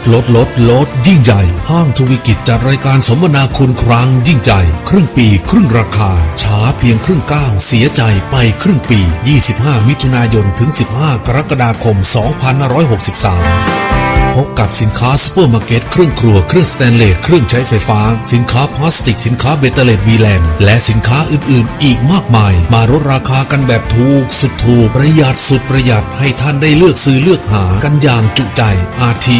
ดลดลดลด ยิ่งใหญ่ห้างทวีกิจจัดรายการสมนาคุณครั้งยิ่งใหญ่ครึ่งปีครึ่งราคา ช้าเพียงครึ่งก้าวเสียใจไปครึ่งปี 25 มิถุนายนถึง 15 กรกฎาคม 2563 พบกับสินค้าซูเปอร์มาร์เก็ตเครื่องครัวเครื่องสแตนเลสเครื่องใช้ไฟฟ้า สินค้าพลาสติก สินค้าเบตเตอร์เลตวีแลนและสินค้าอื่นๆ อีกมากมาย มาลดราคากันแบบถูก สุดถูกประหยัดสุดประหยัดให้ท่านได้เลือกซื้อเลือกหากันอย่างจุใจอาทิ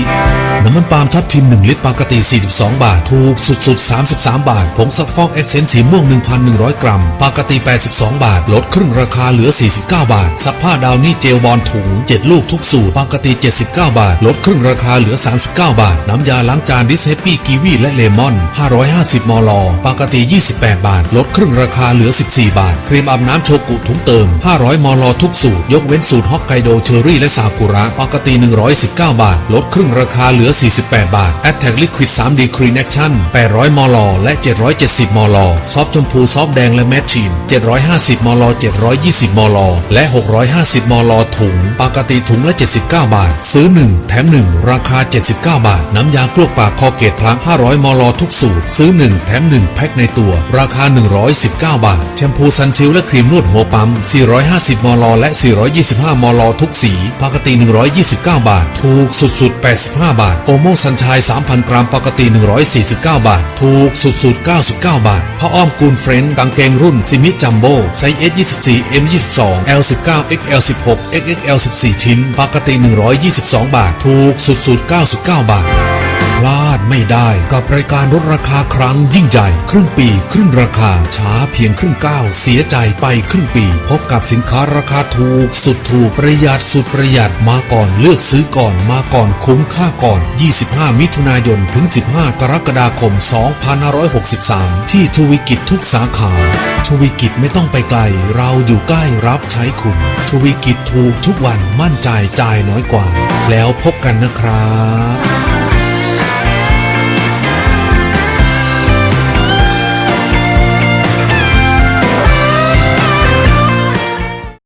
น้ำมันปาล์มทับทิม 1 ลิตรปกติ 42 บาท ถูกสุดๆ 33 บาท ผงซักฟอกเอเซนสีม่วง 1,100 กรัม ปกติ 82 บาท ลดครึ่งราคาเหลือ 49 บาทซักผ้าดาวนี่เจลบอลถุง 7 ลูกทุกสูตรปกติ 79 บาท ลดครึ่งราคาคาเหลือ 39 บาท น้ำยาล้างจานดิสเฮปปี้กีวีและเลมอน 550 มล ปกติ 28 บาท ลดครึ่งราคาเหลือ 14 บาท ครีมอาบน้ำโชกุถุงเติม 500 มล ทุกสูตร ยกเว้นสูตรฮอกไกโดเชอรี่และซากุระ ปกติ 119 บาท ลดครึ่งราคาเหลือ 48 บาท a t t a c Liquid 3D Clean Action 800 มล และ 770 มล ซอฟชมพูซอฟแดงและแมทชีน750 มล 720 มล และ 650 มล ถุง ปกติถุงละ 79 บาท ซื้อ 1 แถม 1ราคา 79 บาท น้ำยากลวกปากคอเกตพลัง500 มล ทุกสูตร ซื้อ 1 แถม 1 แพ็คในตัว ราคา 119 บาท แชมพูซันซิลและครีมนวดหัวปั๊ม 450 มล และ 425 มล ทุกสี ปกติ 129 บาท ถูกสุดๆ 85 บาท โอโมสันชาย 3,000 กรัม ปกติ 149 บาท ถูกสุดๆ 99 บาทผ้าอ้อมกูนเฟรนด์กางเกงรุ่นซิมิจัมโบ้ไซส์ S 24 M 22 L 19 XL 16 XXL 14 ชิ้น ปกติ 122 บาท ถูกสุดๆ99 บาท พลาดไม่ได้กับรายการลดราคาครั้งยิ่งใหญ่ ครึ่งปี ครึ่งราคาช้าเพียงครึ่งก้าวเสียใจไปครึ่งปี พบกับสินค้าราคาถูก สุดถูกประหยัดสุดประหยัดมาก่อนเลือกซื้อก่อนมาก่อนคุ้มค่าก่อน 25 มิถุนายนถึง 15 กรกฎาคม 2563 ที่ทวีกิจทุกสาขาทวีกิจไม่ต้องไปไกล เราอยู่ใกล้รับใช้คุณทวีกิจถูกทุกวันมั่นใจจ่ายน้อยกว่า แล้วพบกันนะครับ